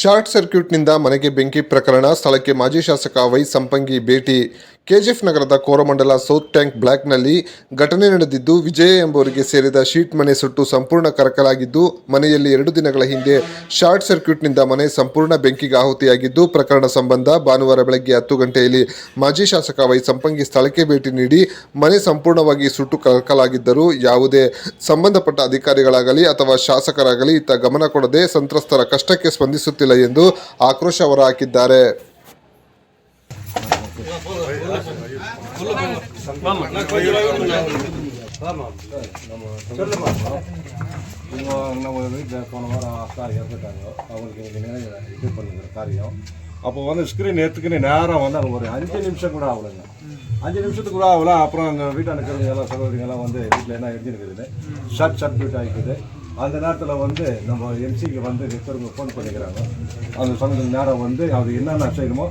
Short ಸರ್ಕ್ಯೂಟ್ನಿಂದ ಮನೆಗೆ ಬೆಂಕಿ ಪ್ರಕರಣ, ಸ್ಥಳಕ್ಕೆ ಮಾಜಿ ಶಾಸಕ ವೈ ಸಂಪಂಗಿ ಭೇಟಿ. ಕೆಜಿಎಫ್ ನಗರದ ಕೋರಮಂಡಲ ಸೌತ್ ಟ್ಯಾಂಕ್ ಬ್ಲಾಕ್ನಲ್ಲಿ ಘಟನೆ ನಡೆದಿದ್ದು, ವಿಜಯ ಎಂಬುವರಿಗೆ ಸೇರಿದ ಶೀಟ್ ಮನೆ ಸುಟ್ಟು ಸಂಪೂರ್ಣ ಕರಕಲಾಗಿದ್ದು, ಮನೆಯಲ್ಲಿ ಎರಡು ದಿನಗಳ ಹಿಂದೆ ಶಾರ್ಟ್ ಸರ್ಕ್ಯೂಟ್ನಿಂದ ಮನೆ ಸಂಪೂರ್ಣ ಬೆಂಕಿಗೆ ಆಹುತಿಯಾಗಿದ್ದು, ಪ್ರಕರಣ ಸಂಬಂಧ ಭಾನುವಾರ ಬೆಳಗ್ಗೆ ಹತ್ತು ಗಂಟೆಯಲ್ಲಿ ಮಾಜಿ ಶಾಸಕ ವೈ ಸಂಪಂಗಿ ಸ್ಥಳಕ್ಕೆ ಭೇಟಿ ನೀಡಿ, ಮನೆ ಸಂಪೂರ್ಣವಾಗಿ ಸುಟ್ಟು ಕರಕಲಾಗಿದ್ದರೂ ಯಾವುದೇ ಸಂಬಂಧಪಟ್ಟ ಅಧಿಕಾರಿಗಳಾಗಲಿ ಅಥವಾ ಶಾಸಕರಾಗಲಿ ಇತ್ತ ಗಮನ ಕೊಡದೆ ಸಂತ್ರಸ್ತರ ಕಷ್ಟಕ್ಕೆ ಸ್ಪಂದಿಸುತ್ತಿಲ್ಲ ಎಂದು ಆಕ್ರೋಶ ಹೊರಹಾಕಿದ್ದಾರೆ இவங்க நம்ம வீட்டில் போன வாரம் அக்கா இறந்துட்டாங்க அவங்களுக்கு இங்கே நிறைய இது பண்ணுங்கிற காரியம் அப்போ வந்து ஸ்க்ரீன் எடுத்துக்கின்னு நேரம் வந்து அங்கே ஒரு அஞ்சு நிமிஷம் கூட ஆகலைங்க அஞ்சு நிமிஷத்துக்கு கூட ஆகல அப்புறம் அங்கே வீட்டான இருக்கிறவங்க எல்லாம் சகோதரிங்கெல்லாம் வந்து வீட்டில் என்ன எழுதிருக்குது ஷர்ட் சர்க்யூட் ஆகிக்குது அந்த நேரத்தில் வந்து நம்ம எம்சிக்கு வந்து இருக்கிறவங்க ஃபோன் பண்ணிக்கிறாங்க அந்த சமயத்துல நேரம் வந்து அது என்னென்ன செய்யணுமோ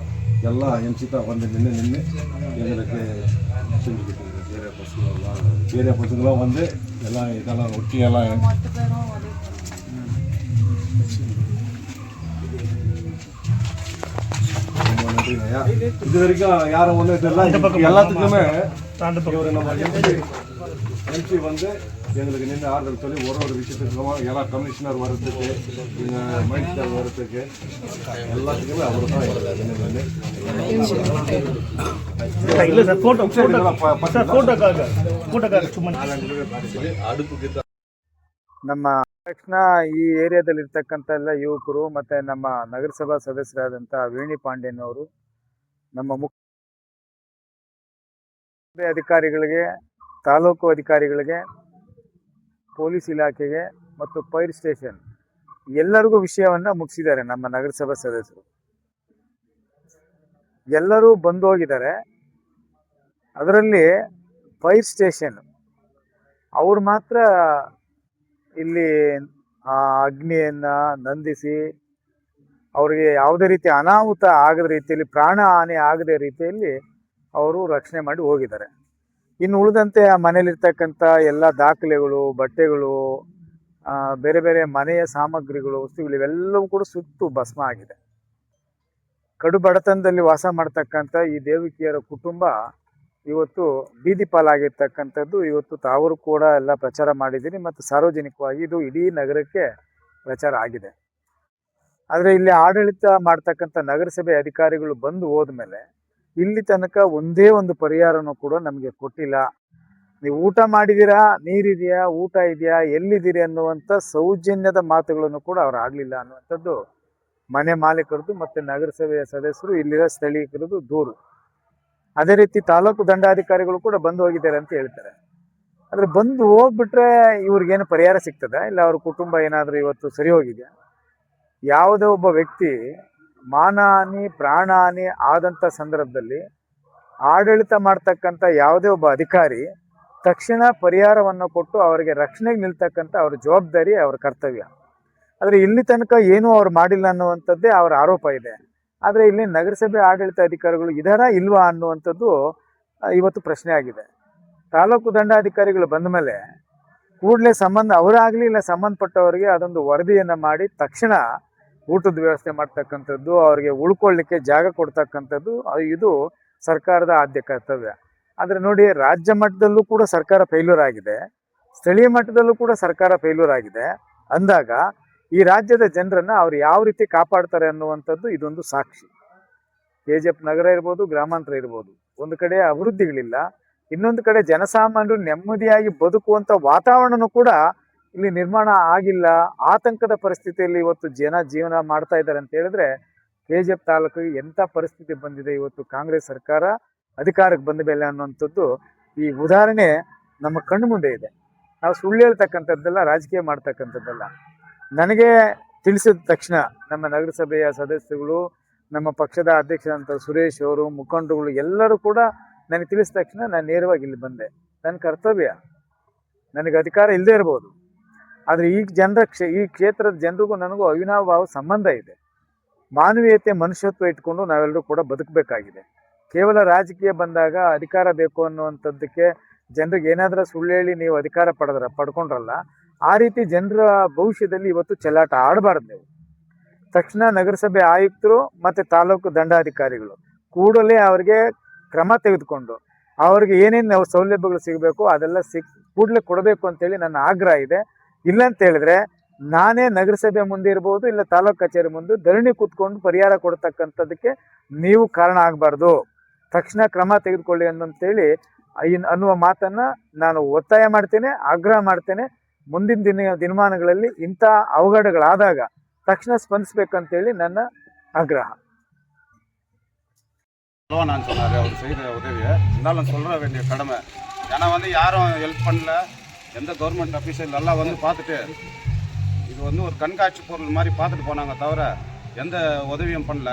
எல்லாம் எம்சி தான் வந்து நின்று நின்று எங்களுக்கு செஞ்சுக்கிட்டு. ஏரியா பசங்களாம் ஏரியா பசங்களாம் வந்து எல்லாம் இதெல்லாம் ஒட்டி எல்லாம். இது வரைக்கும் யாரும் ஒன்றும் இதெல்லாம் எல்லாத்துக்குமே இவர் நம்ம எம்பி எம்பி வந்து எங்களுக்கு நின்று ஆறுதல் சொல்லி ஒரு ஒரு விஷயத்துக்கும் எல்லா கமிஷனர் வர்றதுக்கு இங்க மைனிஸ்டர் வர்றதுக்கு எல்லாத்துக்குமே அவர் தான் நின்று ಇಲ್ಲ ಸರ್ ಫೋಟೋ ಫೋಟೋ இதெல்லாம் ப- பத்து ಸರ್ ಫೋಟೋಕ್ಕಾಗ ಫೋಟೋಕ್ಕಾಗ ಸುಮ್ಮನೆ ನಮ್ಮ ತಕ್ಷಣ ಈ ಏರಿಯಾದಲ್ಲಿ ಇರ್ತಕ್ಕಂಥ ಎಲ್ಲ ಯುವಕರು ಮತ್ತೆ ನಮ್ಮ ನಗರಸಭಾ ಸದಸ್ಯರಾದಂಥ ವೇಣಿ ಪಾಂಡ್ಯನ್ ಅವರು ನಮ್ಮ ಮುಖ್ಯ ಅಧಿಕಾರಿಗಳಿಗೆ ತಾಲೂಕು ಅಧಿಕಾರಿಗಳಿಗೆ ಪೊಲೀಸ್ ಇಲಾಖೆಗೆ ಮತ್ತು ಫೈರ್ ಸ್ಟೇಷನ್ ಎಲ್ಲರಿಗೂ ವಿಷಯವನ್ನ ಮುಗಿಸಿದ್ದಾರೆ ನಮ್ಮ ನಗರಸಭಾ ಸದಸ್ಯರು. ಎಲ್ಲರೂ ಬಂದು ಹೋಗಿದ್ದಾರೆ ಅದರಲ್ಲಿ ಫೈರ್ ಸ್ಟೇಷನ್ ಅವ್ರು ಮಾತ್ರ ಇಲ್ಲಿ ಆ ಅಗ್ನಿಯನ್ನ ನಂದಿಸಿ ಅವರಿಗೆ ಯಾವುದೇ ರೀತಿ ಅನಾಹುತ ಆಗದ ರೀತಿಯಲ್ಲಿ ಪ್ರಾಣ ಹಾನಿ ಆಗದ ರೀತಿಯಲ್ಲಿ ಅವರು ರಕ್ಷಣೆ ಮಾಡಿ ಹೋಗಿದ್ದಾರೆ. ಇನ್ನು ಉಳಿದಂತೆ ಆ ಮನೇಲಿರ್ತಕ್ಕಂಥ ಎಲ್ಲ ದಾಖಲೆಗಳು, ಬಟ್ಟೆಗಳು ಬೇರೆ ಬೇರೆ ಮನೆಯ ಸಾಮಗ್ರಿಗಳು, ವಸ್ತುಗಳು ಇವೆಲ್ಲವೂ ಕೂಡ ಸುತ್ತು ಭಸ್ಮ ಆಗಿದೆ. ಕಡು ಬಡತನದಲ್ಲಿ ವಾಸ ಮಾಡ್ತಕ್ಕಂಥ ಈ ದೇವಿಕಿಯರ ಕುಟುಂಬ ಇವತ್ತು ಬೀದಿ ಪಾಲಾಗಿರ್ತಕ್ಕಂಥದ್ದು. ಇವತ್ತು ತಾವರು ಕೂಡ ಎಲ್ಲ ಪ್ರಚಾರ ಮಾಡಿದ್ದೀನಿ ಮತ್ತು ಸಾರ್ವಜನಿಕವಾಗಿ ಇದು ಇಡೀ ನಗರಕ್ಕೆ ಪ್ರಚಾರ ಆಗಿದೆ. ಆದರೆ ಇಲ್ಲಿ ಆಡಳಿತ ಮಾಡ್ತಕ್ಕಂಥ ನಗರಸಭೆ ಅಧಿಕಾರಿಗಳು ಬಂದು ಹೋದ್ಮೇಲೆ ಇಲ್ಲಿ ತನಕ ಒಂದೇ ಒಂದು ಪರಿಹಾರನೂ ಕೂಡ ನಮಗೆ ಕೊಟ್ಟಿಲ್ಲ. ನೀವು ಊಟ ಮಾಡಿದ್ದೀರಾ ನೀರಿದೆಯಾ, ಊಟ ಇದೆಯಾ, ಎಲ್ಲಿದ್ದೀರಿ ಅನ್ನುವಂಥ ಸೌಜನ್ಯದ ಮಾತುಗಳನ್ನು ಕೂಡ ಅವ್ರು ಆಗಲಿಲ್ಲ ಅನ್ನುವಂಥದ್ದು ಮನೆ ಮಾಲೀಕರದ್ದು ಮತ್ತು ನಗರಸಭೆಯ ಸದಸ್ಯರು ಇಲ್ಲಿರೋ ಸ್ಥಳೀಯರದ್ದು ದೂರು. ಅದೇ ರೀತಿ ತಾಲೂಕು ದಂಡಾಧಿಕಾರಿಗಳು ಕೂಡ ಬಂದು ಹೋಗಿದ್ದಾರೆ ಅಂತ ಹೇಳ್ತಾರೆ. ಆದರೆ ಬಂದು ಹೋಗ್ಬಿಟ್ರೆ ಇವ್ರಿಗೇನು ಪರಿಹಾರ ಸಿಗ್ತದೆ? ಇಲ್ಲ ಅವ್ರ ಕುಟುಂಬ ಏನಾದರೂ ಇವತ್ತು ಸರಿ ಹೋಗಿದೆ ಯಾವುದೇ ಒಬ್ಬ ವ್ಯಕ್ತಿ ಮಾನಹಾನಿ ಪ್ರಾಣಹಾನಿ ಆದಂಥ ಸಂದರ್ಭದಲ್ಲಿ ಆಡಳಿತ ಮಾಡ್ತಕ್ಕಂಥ ಯಾವುದೇ ಒಬ್ಬ ಅಧಿಕಾರಿ ತಕ್ಷಣ ಪರಿಹಾರವನ್ನು ಕೊಟ್ಟು ಅವರಿಗೆ ರಕ್ಷಣೆಗೆ ನಿಲ್ತಕ್ಕಂಥ ಅವ್ರ ಜವಾಬ್ದಾರಿ ಅವ್ರ ಕರ್ತವ್ಯ. ಆದರೆ ಇಲ್ಲಿ ತನಕ ಏನೂ ಅವ್ರು ಮಾಡಿಲ್ಲ ಅನ್ನುವಂಥದ್ದೇ ಅವರ ಆರೋಪ ಇದೆ. ಆದರೆ ಇಲ್ಲಿ ನಗರಸಭೆ ಆಡಳಿತ ಅಧಿಕಾರಿಗಳು ಇದರ ಇಲ್ವಾ ಅನ್ನುವಂಥದ್ದು ಇವತ್ತು ಪ್ರಶ್ನೆ ಆಗಿದೆ. ತಾಲೂಕು ದಂಡಾಧಿಕಾರಿಗಳು ಬಂದ ಮೇಲೆ ಕೂಡಲೇ ಸಂಬಂಧ, ಅವರಾಗಲಿ ಇಲ್ಲ ಸಂಬಂಧಪಟ್ಟವರಿಗೆ ಅದೊಂದು ವರದಿಯನ್ನು ಮಾಡಿ ತಕ್ಷಣ ಊಟದ ವ್ಯವಸ್ಥೆ ಮಾಡ್ತಕ್ಕಂಥದ್ದು, ಅವರಿಗೆ ಉಳ್ಕೊಳ್ಳಿಕ್ಕೆ ಜಾಗ ಕೊಡ್ತಕ್ಕಂಥದ್ದು ಇದು ಸರ್ಕಾರದ ಆದ್ಯ ಕರ್ತವ್ಯ. ಆದರೆ ನೋಡಿ, ರಾಜ್ಯ ಮಟ್ಟದಲ್ಲೂ ಕೂಡ ಸರ್ಕಾರ ಫೇಲ್ಯೂರ್ ಆಗಿದೆ. ಸ್ಥಳೀಯ ಮಟ್ಟದಲ್ಲೂ ಕೂಡ ಸರ್ಕಾರ ಫೇಲ್ಯೂರ್ ಆಗಿದೆ. ಅಂದಾಗ ಈ ರಾಜ್ಯದ ಜನರನ್ನು ಅವ್ರು ಯಾವ ರೀತಿ ಕಾಪಾಡ್ತಾರೆ ಅನ್ನುವಂಥದ್ದು ಇದೊಂದು ಸಾಕ್ಷಿ. ಕೆ ಜಿ ಎಫ್ ನಗರ ಇರ್ಬೋದು, ಗ್ರಾಮಾಂತರ ಇರ್ಬೋದು. ಒಂದು ಕಡೆ ಅಭಿವೃದ್ಧಿಗಳಿಲ್ಲ. ಇನ್ನೊಂದು ಕಡೆ ಜನಸಾಮಾನ್ಯರು ನೆಮ್ಮದಿಯಾಗಿ ಬದುಕುವಂತ ವಾತಾವರಣನೂ ಕೂಡ ಇಲ್ಲಿ ನಿರ್ಮಾಣ ಆಗಿಲ್ಲ. ಆತಂಕದ ಪರಿಸ್ಥಿತಿಯಲ್ಲಿ ಇವತ್ತು ಜನ ಜೀವನ ಮಾಡ್ತಾ ಇದ್ದಾರೆ ಅಂತ ಹೇಳಿದ್ರೆ ಕೆ ಜಿ ಎಫ್ ತಾಲೂಕಿಗೆ ಎಂಥ ಪರಿಸ್ಥಿತಿ ಬಂದಿದೆ ಇವತ್ತು ಕಾಂಗ್ರೆಸ್ ಸರ್ಕಾರ ಅಧಿಕಾರಕ್ಕೆ ಬಂದ ಮೇಲೆ ಅನ್ನುವಂಥದ್ದು ಈ ಉದಾಹರಣೆ ನಮ್ಮ ಕಣ್ಣು ಮುಂದೆ ಇದೆ. ನಾವು ಸುಳ್ಳು ಹೇಳ್ತಕ್ಕಂಥದ್ದೆಲ್ಲ, ರಾಜಕೀಯ ಮಾಡ್ತಕ್ಕಂಥದ್ದಲ್ಲ. ನನಗೆ ತಿಳಿಸಿದ ತಕ್ಷಣ ನಮ್ಮ ನಗರಸಭೆಯ ಸದಸ್ಯಗಳು, ನಮ್ಮ ಪಕ್ಷದ ಅಧ್ಯಕ್ಷರಂತ ಸುರೇಶ್ ಅವರು, ಮುಖಂಡರುಗಳು ಎಲ್ಲರೂ ಕೂಡ ನನಗೆ ತಿಳಿಸಿದ ತಕ್ಷಣ ನಾನು ನೇರವಾಗಿ ಇಲ್ಲಿ ಬಂದೆ. ನನ್ನ ಕರ್ತವ್ಯ, ನನಗೆ ಅಧಿಕಾರ ಇಲ್ಲದೆ ಇರ್ಬೋದು. ಆದರೆ ಈ ಜನರ ಕ್ಷೇ, ಈ ಕ್ಷೇತ್ರದ ಜನರಿಗೂ ನನಗೂ ಅವಿನಾಭಾವ ಸಂಬಂಧ ಇದೆ. ಮಾನವೀಯತೆ, ಮನುಷ್ಯತ್ವ ಇಟ್ಕೊಂಡು ನಾವೆಲ್ಲರೂ ಕೂಡ ಬದುಕಬೇಕಾಗಿದೆ. ಕೇವಲ ರಾಜಕೀಯ ಬಂದಾಗ ಅಧಿಕಾರ ಬೇಕು ಅನ್ನುವಂಥದ್ದಕ್ಕೆ ಜನರಿಗೆ ಏನಾದರೂ ಸುಳ್ಳು ಹೇಳಿ ನೀವು ಅಧಿಕಾರ ಪಡೆದ್ರ, ಪಡ್ಕೊಂಡ್ರಲ್ಲ, ಆ ರೀತಿ ಜನರ ಭವಿಷ್ಯದಲ್ಲಿ ಇವತ್ತು ಚೆಲ್ಲಾಟ ಆಡಬಾರ್ದು ನೀವು. ತಕ್ಷಣ ನಗರಸಭೆ ಆಯುಕ್ತರು ಮತ್ತು ತಾಲೂಕು ದಂಡಾಧಿಕಾರಿಗಳು ಕೂಡಲೇ ಅವರಿಗೆ ಕ್ರಮ ತೆಗೆದುಕೊಂಡು ಅವ್ರಿಗೆ ಏನೇನು ಸೌಲಭ್ಯಗಳು ಸಿಗಬೇಕು ಅದೆಲ್ಲ ಸಿಕ್ ಕೂಡಲೇ ಕೊಡಬೇಕು ಅಂತೇಳಿ ನನ್ನ ಆಗ್ರಹ ಇದೆ. ಇಲ್ಲ ಅಂತ ಹೇಳಿದ್ರೆ ನಾನೇ ನಗರಸಭೆ ಮುಂದೆ ಇರ್ಬೋದು ಇಲ್ಲ ತಾಲೂಕು ಕಚೇರಿ ಮುಂದೆ ಧರಣಿ ಕೂತ್ಕೊಂಡು ಪರಿಹಾರ ಕೊಡ್ತಕ್ಕಂಥದ್ದಕ್ಕೆ ನೀವು ಕಾರಣ ಆಗಬಾರ್ದು ತಕ್ಷಣ ಕ್ರಮ ತೆಗೆದುಕೊಳ್ಳಿ ಅಂತೇಳಿ ಇನ್ ಅನ್ನುವ ಮಾತನ್ನ ನಾನು ಒತ್ತಾಯ ಮಾಡ್ತೇನೆ ಆಗ್ರಹ ಮಾಡ್ತೇನೆ ಮುಂದಿನ ದಿನ ದಿನಮಾನಗಳಲ್ಲಿ ಇಂಥ ಅವಘಡಗಳಾದಾಗ ತಕ್ಷಣ ಸ್ಪಂದಿಸ್ಬೇಕಂತೇಳಿ ನನ್ನ ಆಗ್ರಹ நான் சொன்னார் அவர் செய்த உதவியை இருந்தாலும் சொல்ல வேண்டிய கடமை ஏன்னா வந்து யாரும் ஹெல்ப் பண்ணல எந்த கவர்மெண்ட் அஃபீஷியல் எல்லாம் வந்து பார்த்துட்டு இது வந்து ஒரு கண்காட்சி பொருள் மாதிரி பார்த்துட்டு போனாங்க தவிர எந்த உதவியும் பண்ணல.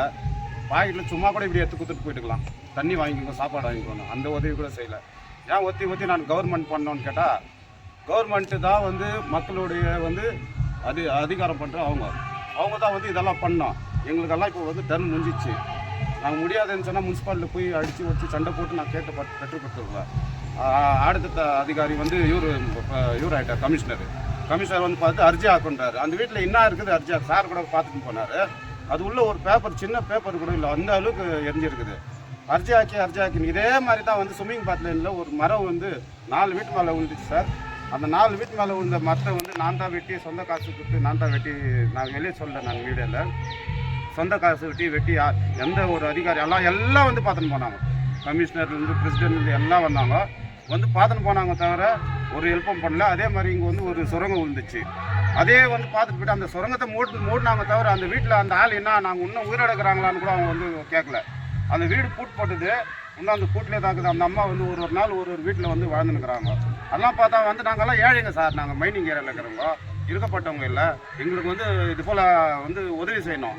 பாக்கெட்டில் சும்மா கூட இப்படி எடுத்து கொடுத்துட்டு போயிட்டுக்கலாம். தண்ணி வாங்கிக்கோங்க சாப்பாடு வாங்கிக்கோங்க. அந்த உதவி கூட செய்யலை. ஏன் ஒத்தி ஒத்தி நான் கவர்மெண்ட் பண்ணோன்னு கேட்டால் கவர்மெண்ட்டு தான் வந்து மக்களுடைய வந்து அதி அதிகாரம் பண்ணுற அவங்க. அவங்க தான் வந்து இதெல்லாம் பண்ணோம். எங்களுக்கெல்லாம் இப்போ வந்து டர்ன் முடிஞ்சிச்சு. நாங்கள் முடியாதுன்னு சொன்னால் முன்சிபாலிட்டி போய் அடித்து வச்சு சண்டை போட்டு நான் கேட்டு பட் பெற்று கொடுத்துருவேன் அடுத்த அதிகாரி வந்து இவர் இவர் ஆகிட்டார் கமிஷனர். கமிஷனர் வந்து பார்த்து அர்ஜி ஆக்குன்றாரு. அந்த வீட்டில் என்ன இருக்குது அர்ஜி சார் கூட பார்த்துட்டு போனார். அது உள்ள ஒரு பேப்பர் சின்ன பேப்பர் கூட இல்லை. அந்த அளவுக்கு எரிஞ்சிருக்குது. அர்ஜி ஆக்கி அர்ஜி ஆக்கி இதே மாதிரி தான் வந்து ஸ்விம்மிங் பாத்லைனில் ஒரு மரம் வந்து நாலு வீட்டு மேலே விழுந்துச்சு சார். அந்த நாலு வீட்டு மேலே விழுந்த மரத்தை வந்து நான் தான் வெட்டி சொந்த காசு கொடுத்து நான் தான் வெட்டி நான் வெளியே சொல்ல நான் மீடியாவில் சொந்த காசு வெட்டி வெட்டி எந்த ஒரு அதிகாரி எல்லாம் எல்லாம் வந்து பார்த்துன்னு போனாங்க. கமிஷனர்லேருந்து பிரசிடென்ட்லேருந்து எல்லாம் வந்தாங்க. வந்து பார்த்துன்னு போனாங்க தவிர ஒரு ஹெல்ப்பும் பண்ணல. அதே மாதிரி இங்கே வந்து ஒரு சுரங்கம் விழுந்துச்சு. அதே வந்து பார்த்துட்டு போயிட்டு அந்த சுரங்கத்தை மூடு மூடினாங்க தவிர அந்த வீட்டில் அந்த ஆள் என்ன நாங்கள் இன்னும் உயிரிழக்கிறாங்களான்னு கூட அவங்க வந்து கேட்கல அந்த வீடு பூட் போட்டது இன்னும் அந்த கூட்டிலே தான் இருக்குது அந்த அம்மா வந்து ஒரு ஒரு நாள் ஒரு ஒரு வீட்டில் வந்து வாழ்ந்துனுக்குறாங்க அதெல்லாம் பார்த்தா வந்து நாங்கள்லாம் ஏழைங்க சார். நாங்கள் மைனிங் ஏரியாவில் இருக்கிறவங்க இருக்கப்பட்டவங்க இல்லை. எங்களுக்கு வந்து இது போல் வந்து உதவி செய்யணும்.